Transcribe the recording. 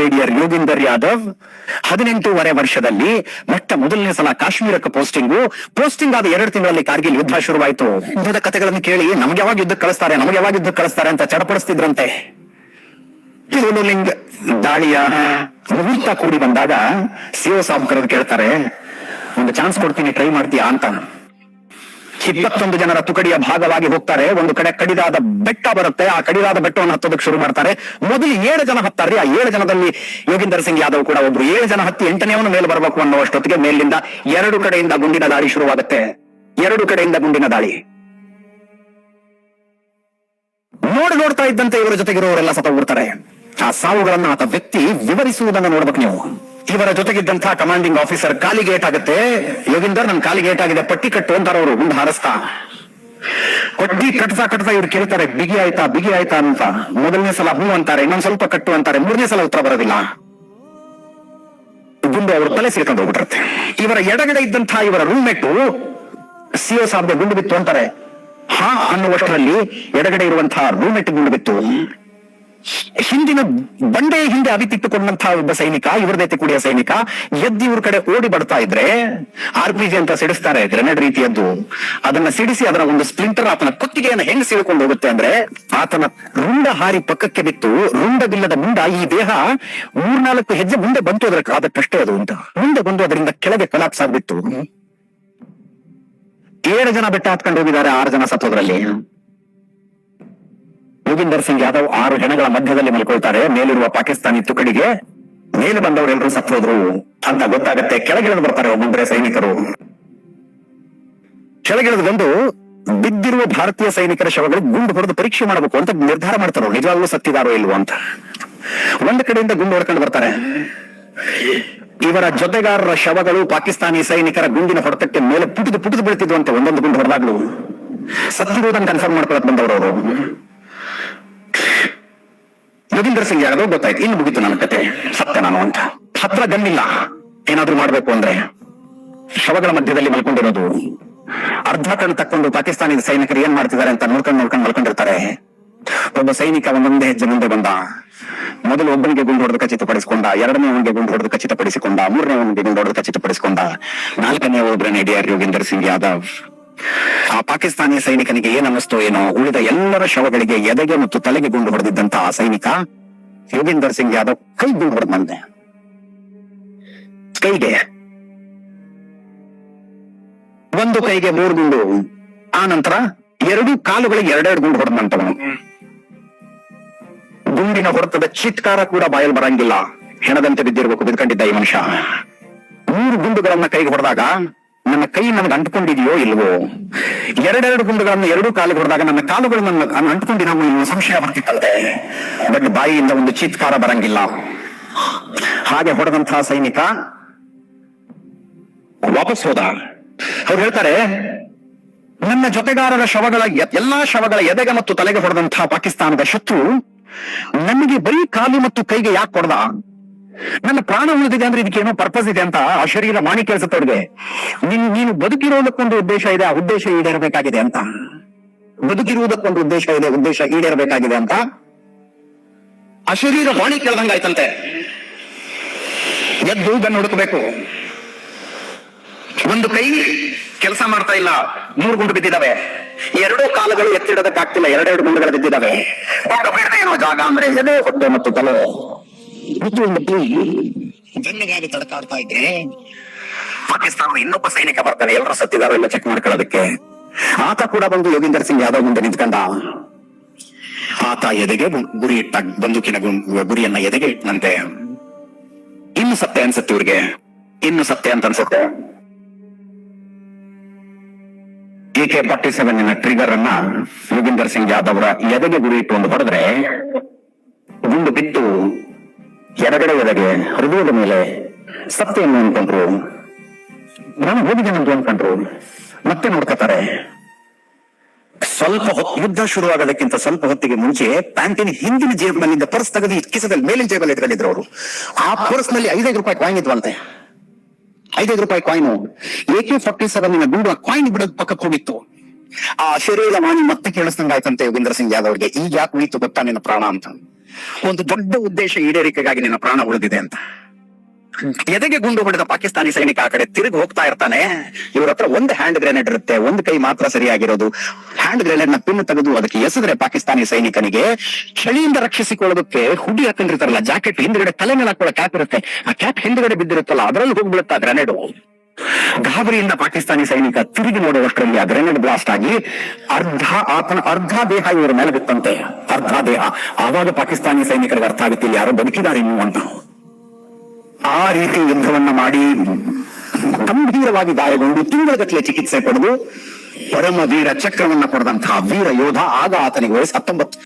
Brigadier ಯೋಗಿಂದರ್ Yadav ಹದಿನೆಂಟೂವರೆ ವರ್ಷದಲ್ಲಿ ಮೊಟ್ಟ ಮೊದಲನೇ ಸಲ ಕಾಶ್ಮೀರಕ್ಕೆ ಪೋಸ್ಟಿಂಗು ಪೋಸ್ಟಿಂಗ್ ಆದ ಎರಡು ತಿಂಗಳಲ್ಲಿ ಕಾರ್ಗಿಲ್ ಯುದ್ಧ ಶುರುವಾಯಿತು. ಯುದ್ಧದ ಕಥೆಗಳನ್ನು ಕೇಳಿ ನಮ್ಗೆ ಯಾವಾಗ ಯುದ್ಧ ಕಳಿಸ್ತಾರೆ, ನಮ್ಗೆ ಯಾವಾಗ ಯುದ್ಧ ಕಳಿಸ್ತಾರೆ ಅಂತ ಚಡಪಡಿಸ್ತಿದ್ರಂತೆ. ಲಿಂಗ್ ದಾಳಿಯ ಮುಹೂರ್ತ ಕೂಡಿ ಬಂದಾಗ ಸಿಒ ಸಾಬ್ ಕರೆದು ಕೇಳ್ತಾರೆ, ಒಂದು ಚಾನ್ಸ್ ಕೊಡ್ತೀನಿ ಟ್ರೈ ಮಾಡ್ತೀಯಾ? ಅಂತ. ಇಪ್ಪತ್ತೊಂದು ಜನರ ತುಕಡಿಯ ಭಾಗವಾಗಿ ಹೋಗ್ತಾರೆ. ಒಂದು ಕಡೆ ಕಡಿದಾದ ಬೆಟ್ಟ ಬರುತ್ತೆ. ಆ ಕಡಿದಾದ ಬೆಟ್ಟವನ್ನು ಹತ್ತೋದಕ್ಕೆ ಶುರು ಮಾಡ್ತಾರೆ. ಮೊದಲು ಏಳು ಜನ ಹತ್ತಾರ್ರಿ. ಆ ಏಳು ಜನದಲ್ಲಿ ಯೋಗೀಂದರ್ ಸಿಂಗ್ ಯಾದವ್ ಕೂಡ ಒಬ್ರು. ಏಳು ಜನ ಹತ್ತಿ ಎಂಟನೇವನು ಮೇಲೆ ಬರಬೇಕು ಅನ್ನುವಷ್ಟೊತ್ತಿಗೆ ಮೇಲಿಂದ ಎರಡು ಕಡೆಯಿಂದ ಗುಂಡಿನ ದಾಳಿ ಶುರುವಾಗುತ್ತೆ. ಎರಡು ಕಡೆಯಿಂದ ಗುಂಡಿನ ದಾಳಿ. ನೋಡಿ, ನೋಡ್ತಾ ಇದ್ದಂತೆ ಇವರ ಜೊತೆಗಿರುವವರೆಲ್ಲ ಸತ ಹೋಗ್ತಾರೆ ಆ ಸಾವುಗಳನ್ನ ಆತ ವ್ಯಕ್ತಿ ವಿವರಿಸುವುದನ್ನ ನೋಡ್ಬೇಕು ನೀವು. ಇವರ ಜೊತೆಗಿದ್ದಂತಹ ಕಮಾಂಡಿಂಗ್ ಆಫೀಸರ್ ಕಾಲಿಗೆ ಏಟಾಗುತ್ತೆ ಯೋಗಿಂದರ್, ನನ್ ಕಾಲಿಗೆ ಏಟಾಗಿದೆ ಪಟ್ಟಿ ಕಟ್ಟು ಅಂತಾರ ಅವರು, ಮುಂದೆ ಹಾರಿಸ್ತಾ. ಕೊಟ್ಟಿ ಕಟ್ತಾ ಕಟ್ತಾ ಇವ್ರು ಕೇಳ್ತಾರೆ, ಬಿಗಿ ಆಯ್ತಾ ಬಿಗಿ ಆಯ್ತಾ ಅಂತ. ಮೊದಲನೇ ಸಲ ಹೂ ಅಂತಾರೆ, ಇನ್ನೊಂದ್ ಸ್ವಲ್ಪ ಕಟ್ಟು ಅಂತಾರೆ. ಮೂರನೇ ಸಲ ಉತ್ತರ ಬರೋದಿಲ್ಲ. ಗುಂಡು ಅವ್ರ ತಲೆ ಸೇರ್ಕೊಂಡು ಹೋಗ್ಬಿಟ್ಟಿರುತ್ತೆ. ಇವರ ಎಡಗಡೆ ಇದ್ದಂತಹ ಇವರ ರೂಮ್ಮೇಟ್ ಸಿಒ ಸಾಬ್ಗೆ ಗುಂಡು ಬಿತ್ತು ಅಂತಾರೆ. ಹಾ ಅನ್ನುವಷ್ಟರಲ್ಲಿ ಎಡಗಡೆ ಇರುವಂತಹ ರೂಮ್ಮೇಟ್ ಗುಂಡು ಬಿತ್ತು. ಹಿಂದಿನ ಬಂಡೆ ಹಿಂದೆ ಅವಿತಿಟ್ಟುಕೊಂಡಂತಹ ಒಬ್ಬ ಸೈನಿಕ ಇವರದೈತೆ ಕುಡಿಯ ಸೈನಿಕ, ಎದ್ದು ಇವ್ರ ಕಡೆ ಓಡಿ ಬರ್ತಾ ಇದ್ರೆ ಆರ್ ಪಿ ಜಿ ಅಂತ ಸಿಡಿಸ್ತಾರೆ, ಗ್ರೆನೇಡ್ ರೀತಿಯದ್ದು. ಅದನ್ನ ಸಿಡಿಸಿ ಅದರ ಒಂದು ಸ್ಪ್ಲಿಂಟರ್ ಆತನ ಕುತ್ತಿಗೆಯನ್ನು ಹೆಂಗ್ ಸೀಳ್ಕೊಂಡು ಹೋಗುತ್ತೆ ಅಂದ್ರೆ, ಆತನ ರುಂಡ ಹಾರಿ ಪಕ್ಕಕ್ಕೆ ಬಿತ್ತು, ರುಂಡವಿಲ್ಲದ ಮುಂಡ, ಈ ದೇಹ ಮೂರ್ನಾಲ್ಕು ಹೆಜ್ಜೆ ಮುಂದೆ ಬಂತು ಅದರ ಆದಕ್ಕಷ್ಟೇ ಅದು ಅಂತ. ಮುಂದೆ ಬಂದು ಅದರಿಂದ ಕೆಳಗೆ ಕಲಾಪ್ಸ್ ಆಗ್ಬಿತ್ತು ಏಳು ಜನ ಬೆಟ್ಟ ಹತ್ಕೊಂಡು ಹೋಗಿದ್ದಾರೆ, ಆರು ಜನ ಸತ್ತೋದ್ರಲ್ಲಿ. ಯೋಗೀಂದರ್ ಸಿಂಗ್ ಯಾದವ್ ಆರು ಜನಗಳ ಮಧ್ಯದಲ್ಲಿ ಮಲ್ಕೊಳ್ತಾರೆ. ಮೇಲಿರುವ ಪಾಕಿಸ್ತಾನಿ ತುಕಡಿಗೆ ಮೇಲೆ ಬಂದವರೆಲ್ಲರೂ ಸತ್ತೋದ್ರು ಅಂತ ಗೊತ್ತಾಗತ್ತೆ. ಕೆಳಗಿಳಿದು ಬರ್ತಾರೆ ಒಬ್ಬೊಬ್ಬರೇ ಸೈನಿಕರು. ಕೆಳಗಿಳಿದು ಬಂದು ಬಿದ್ದಿರುವ ಭಾರತೀಯ ಸೈನಿಕರ ಶವಗಳು ಗುಂಡು ಹೊಡೆದು ಪರೀಕ್ಷೆ ಮಾಡಬೇಕು ಅಂತ ನಿರ್ಧಾರ ಮಾಡ್ತಾರೆ. ನಿಜವಾಗ್ಲೂ ಸತ್ತಿದಾರೋ ಇಲ್ವೋ ಅಂತ. ಒಂದು ಕಡೆಯಿಂದ ಗುಂಡು ಹೊಡ್ಕೊಂಡು ಬರ್ತಾರೆ. ಇವರ ಜೊತೆಗಾರರ ಶವಗಳು ಪಾಕಿಸ್ತಾನಿ ಸೈನಿಕರ ಗುಂಡಿನ ಹೊಡೆತಕ್ಕೆ ಮೇಲೆ ಪುಟಿದು ಪುಟಿದು ಅಂತ ಒಂದೊಂದು ಗುಂಡು ಹೊಡೆದಾಗ್ಲು. ಸತ್ತಿರುವುದನ್ನು ಕನ್ಫರ್ಮ್ ಮಾಡ್ಕೊಳಕ್ ಬಂದವರು ಅವರು. ಯೋಗೀಂದರ್ ಸಿಂಗ್ ಯಾರೋ ಗೊತ್ತಾಯ್ತು. ಇನ್ನು ಮುಗಿತು ನನ್ನ ಕತೆ. ಸತ್ಯ ನಾನು ಅಂತ. ಹತ್ರ ಗನ್ನಿಲ್ಲ ಏನಾದ್ರೂ ಮಾಡ್ಬೇಕು ಅಂದ್ರೆ ಶವಗಳ ಮಧ್ಯದಲ್ಲಿ ಮಲ್ಕೊಂಡಿರೋದು. ಅರ್ಧ ಕಣ್ಣು ತಕ್ಕೊಂಡು ಪಾಕಿಸ್ತಾನಿ ಸೈನಿಕರು ಏನ್ ಮಾಡ್ತಿದ್ದಾರೆ ಅಂತ ನೋಡ್ಕೊಂಡು ನೋಡ್ಕೊಂಡು ಮಲ್ಕೊಂಡಿರ್ತಾರೆ. ಒಬ್ಬ ಸೈನಿಕ ಒಂದೊಂದೇ ಹೆಜ್ಜೆ ಮುಂದೆ ಬಂದ. ಮೊದಲು ಒಬ್ಬನಿಗೆ ಗುಂಡು ಹೊಡೆದು ಖಚಿತಪಡಿಸಿಕೊಂಡ, ಎರಡನೇ ಅವನಿಗೆ ಗುಂಡು ಹೊಡೆದು ಖಚಿತಪಡಿಸಿಕೊಂಡ, ಮೂರನೇ ಅವನಿಗೆ ಗುಂಡು ಹೊಡೆದು ಖಚಿತಪಡಿಸಿಕೊಂಡ, ನಾಲ್ಕನೇ ಗ್ರೆನೇಡಿಯರ್ ಯೋಗೇಂದರ್ ಸಿಂಗ್ ಯಾದವ್. ಆ ಪಾಕಿಸ್ತಾನಿ ಸೈನಿಕನಿಗೆ ಏನ್ ಅನ್ನಿಸ್ತೋ ಏನೋ, ಉಳಿದ ಎಲ್ಲರ ಶವಗಳಿಗೆ ಎದೆಗೆ ಮತ್ತು ತಲೆಗೆ ಗುಂಡು ಹೊಡೆದಿದ್ದಂತಹ ಆ ಸೈನಿಕ ಯೋಗೀಂದರ್ ಸಿಂಗ್ ಯಾದವ್ ಕೈ ಗುಂಡು ಹೊಡೆದ್ ಬಂದೆ ಕೈಗೆ. ಒಂದು ಕೈಗೆ ಮೂರು ಗುಂಡು. ಆ ನಂತರ ಎರಡು ಕಾಲುಗಳಿಗೆ ಎರಡೆರಡು ಗುಂಡು ಹೊಡೆದಂತವನು ಗುಂಡಿನ ಹೊಡೆತದ ಚಿತ್ಕಾರ ಕೂಡ ಬಾಯಲ್ಲಿ ಬರಂಗಿಲ್ಲ. ಹೆಣದಂತೆ ಬಿದ್ದಿರ್ಬೇಕು ಬಿದ್ಕೊಂಡಿದ್ದ ಈ ಮನುಷ್ಯ. ಮೂರು ಗುಂಡುಗಳನ್ನ ಕೈಗೆ ಹೊಡೆದಾಗ ನನ್ನ ಕೈ ನನಗೆ ಅಂಟ್ಕೊಂಡಿದೆಯೋ ಇಲ್ವೋ? ಎರಡೆರಡು ಗುಂಡುಗಳನ್ನು ಎರಡೂ ಕಾಲಿಗೆ ಹೊಡೆದಾಗ ನನ್ನ ಕಾಲುಗಳು ನನ್ನ ಅಂಟ್ಕೊಂಡಿರೋ ಇನ್ನೂ ಸಂಶಯ ಬರ್ತಿತ್ತಂತೆ. ಬಟ್ ಬಾಯಿಯಿಂದ ಒಂದು ಚೀತ್ಕಾರ ಬರಂಗಿಲ್ಲ. ಹಾಗೆ ಹೊಡೆದಂತಹ ಸೈನಿಕ ವಾಪಸ್ ಹೋದ. ಅವ್ರು ಹೇಳ್ತಾರೆ, ನನ್ನ ಜೊತೆಗಾರರ ಶವಗಳ ಎಲ್ಲಾ ಶವಗಳ ಎದೆಗೆ ಮತ್ತು ತಲೆಗೆ ಹೊಡೆದಂತಹ ಪಾಕಿಸ್ತಾನದ ಶತ್ರು ನನಗೆ ಬರೀ ಕಾಲು ಮತ್ತು ಕೈಗೆ ಯಾಕೆ ಹೊಡೆದ? ನನ್ನ ಪ್ರಾಣ ಉಳಿದಿದೆ ಅಂದ್ರೆ ಇದಕ್ಕೆ ಏನೋ ಪರ್ಪಸ್ ಇದೆ ಅಂತ ಆ ಶರೀರ ಮಾಣಿ ಕೇಳಿಸುತ್ತೆ ಅವ್ರಿಗೆ ನೀನು ನೀನು ಬದುಕಿರೋದಕ್ಕೊಂದು ಉದ್ದೇಶ ಇದೆ, ಆ ಉದ್ದೇಶ ಈಡೇರಬೇಕಾಗಿದೆ ಅಂತ. ಬದುಕಿರುವುದಕ್ಕೊಂದು ಉದ್ದೇಶ ಇದೆ, ಉದ್ದೇಶ ಈಡೇರಬೇಕಾಗಿದೆ ಅಂತ. ಆ ಶರೀರ ವಾಣಿ ಕೇಳ್ದಂಗಾಯ್ತಂತೆ ಎದ್ದು ಗನ್ ಹುಡುಕಬೇಕು. ಒಂದು ಕೈ ಕೆಲಸ ಮಾಡ್ತಾ ಇಲ್ಲ, ಮೂರು ಗುಂಡು ಬಿದ್ದಿದಾವೆ ಎರಡೂ ಕಾಲುಗಳು ಎತ್ತಿಡೋದಕ್ಕಾಗ್ತಿಲ್ಲ, ಎರಡೆರಡು ಗುಂಡುಗಳು ಬಿದ್ದಿದಾವೆ ಜಾಗ ಅಂದ್ರೆ ಎದೆ, ಹೊಟ್ಟೆ ಮತ್ತು ತಲೆ. ಬೆನ್ನಿಗಾಗಿ ತಡಕಾಡ್ತಾ ಇದ್ರೆ ಪಾಕಿಸ್ತಾನದ ಇನ್ನೊಬ್ಬ ಸೈನಿಕ ಬರ್ತಾನೆ. ಎಲ್ಲರೂ ಸತ್ತಿದಾರ ಎಲ್ಲ ಚೆಕ್ ಮಾಡ್ಕೊಳ್ಳೋದಕ್ಕೆ. ಆತ ಕೂಡ ಬಂದು ಯೋಗೀಂದರ್ ಸಿಂಗ್ ಯಾದವ್ ಮುಂದೆ ನಿಂತ್ಕೊಂಡ. ಆತ ಎದೆಗೆ ಗುರಿ ಇಟ್ಟ ಬಂದೂಕಿನ ಗುರಿಯನ್ನ ಎದೆಗೆ ಇಟ್ಟನಂತೆ ಇನ್ನು ಸತ್ಯ ಅನ್ಸತ್ತೆ ಇವ್ರಿಗೆ. ಇನ್ನು ಸತ್ಯ ಅಂತ ಅನ್ಸುತ್ತೆ. ಕೆ ಫಾರ್ಟಿ ಸೆವೆನ್ ಟ್ರಿಗರ್ ಅನ್ನ ಯೋಗೀಂದರ್ ಸಿಂಗ್ ಯಾದವ್ರ ಎದೆಗೆ ಗುರಿ ಇಟ್ಟು ಒಂದು ಹೊಡೆದ್ರೆ ಗುಂಡು ಬಿದ್ದು ಎಡಗಡೆ ಎದೆಗೆ ಹೃದಯದ ಮೇಲೆ ಸತ್ಯನ್ನು ಅನ್ಕೊಂಡ್ರು. ನಾನು ಹೋಗಿದ್ದೇನೆ ಅಂತ ಅನ್ಕೊಂಡ್ರು ಮತ್ತೆ ನೋಡ್ಕೋತಾರೆ. ಸ್ವಲ್ಪ ಹೊತ್ತು ಯುದ್ಧ ಶುರುವಾಗೋದಕ್ಕಿಂತ ಸ್ವಲ್ಪ ಹೊತ್ತಿಗೆ ಮುಂಚೆ ಪ್ಯಾಂಟಿನ ಹಿಂದಿನ ಜೇಬಿನಲ್ಲಿದ್ದ ಪರ್ಸ್ ತೆಗೆದು ಕಿಸದಲ್ಲಿ ಮೇಲಿನ ಜೇಬಲ್ಲಿ ಇಟ್ಕೊಂಡಿದ್ರು ಅವರು. ಆ ಪರ್ಸ್ನಲ್ಲಿ ಐದೈದು ರೂಪಾಯಿ ಕಾಯಿನ್ ಇದ್ವಂತೆ. ಐದೈದು ರೂಪಾಯಿ coin A K forty seven ಗುಂಡು ಆ ಕಾಯಿನ್ ಬಿಡೋದ್ ಪಕ್ಕಕ್ಕೆ ಹೋಗಿತ್ತು. ಆ ಶರೀರ ಮಾನಿ ಮತ್ತೆ ಕೇಳಿಸ್ದಂಗಾಯ್ತಂತೆ ಯೋಗೇಂದ್ರ ಸಿಂಗ್ ಯಾದವ್ರಿಗೆ. ಈಗ ಯಾಕೆ ಉಳಿತು ಗೊತ್ತಾ ನಿನ್ನ ಪ್ರಾಣ ಅಂತ? ಒಂದು ದೊಡ್ಡ ಉದ್ದೇಶ ಈಡೇರಿಕೆಗಾಗಿ ನಿನ್ನ ಪ್ರಾಣ ಉಳಿದಿದೆ ಅಂತ. ಎದೆಗೆ ಗುಂಡು ಹೊಡೆದ ಪಾಕಿಸ್ತಾನಿ ಸೈನಿಕ ಆ ಕಡೆ ತಿರುಗಿ ಹೋಗ್ತಾ ಇರ್ತಾನೆ, ಇವ್ರ ಹತ್ರ ಒಂದು ಹ್ಯಾಂಡ್ ಗ್ರೆನೇಡ್ ಇರುತ್ತೆ, ಒಂದು ಕೈ ಮಾತ್ರ ಸರಿಯಾಗಿರೋದು. ಹ್ಯಾಂಡ್ ಗ್ರೆನೇಡ್ನ ಪಿನ್ ತೆಗೆದು ಅದಕ್ಕೆ ಎಸೆದ್ರೆ ಪಾಕಿಸ್ತಾನಿ ಸೈನಿಕನಿಗೆ ಚಳಿಯಿಂದ ರಕ್ಷಿಸಿಕೊಳ್ಳೋದಕ್ಕೆ ಹುಡಿ ಹಾಕೊಂಡಿರ್ತಾರಲ್ಲ, ಜಾಕೆಟ್ ಹಿಂದ್ಗಡೆ ತಲೆ ಮೇಲೆ ಹಾಕೊಳ್ಳೋ ಕ್ಯಾಪ್ ಇರುತ್ತೆ. ಆ ಕ್ಯಾಪ್ ಹಿಂದ್ಗಡೆ ಬಿದ್ದಿರುತ್ತಲ್ಲ, ಅದರಲ್ಲಿ ಹೋಗ್ಬಿಡುತ್ತಾ ಗ್ರೆನೇಡ್ ಗಾಬರಿಯಿಂದ ಪಾಕಿಸ್ತಾನಿ ಸೈನಿಕ ತಿರುಗಿ ನೋಡುವಷ್ಟರಲ್ಲಿ ಆ ಗ್ರೆನೇಡ್ ಬ್ಲಾಸ್ಟ್ ಆಗಿ ಅರ್ಧ ಆತನ ಅರ್ಧ ದೇಹ ಇವರ ಮೇಲೆ ಬಿತ್ತಂತೆ. ಅರ್ಧ ದೇಹ. ಆವಾಗ ಪಾಕಿಸ್ತಾನಿ ಸೈನಿಕರಿಗೆ ಅರ್ಥ ಆಗುತ್ತೆ ಇಲ್ಲಿ ಯಾರೋ ಬದುಕಿದ್ದಾರೆ ಇನ್ನು ಅಂತ. ಆ ರೀತಿ ಯುದ್ಧವನ್ನ ಮಾಡಿ ಗಂಭೀರವಾಗಿ ಗಾಯಗೊಂಡು ತಿಂಗಳಗಟ್ಟಲೆ ಚಿಕಿತ್ಸೆ ಪಡೆದು ಪರಮ ವೀರ ಚಕ್ರವನ್ನ ಪಡೆದಂತಹ ವೀರ ಯೋಧ ಆಗ ಆತನಿಗೆ ವಯಸ್ಸು ಹತ್ತೊಂಬತ್ತು.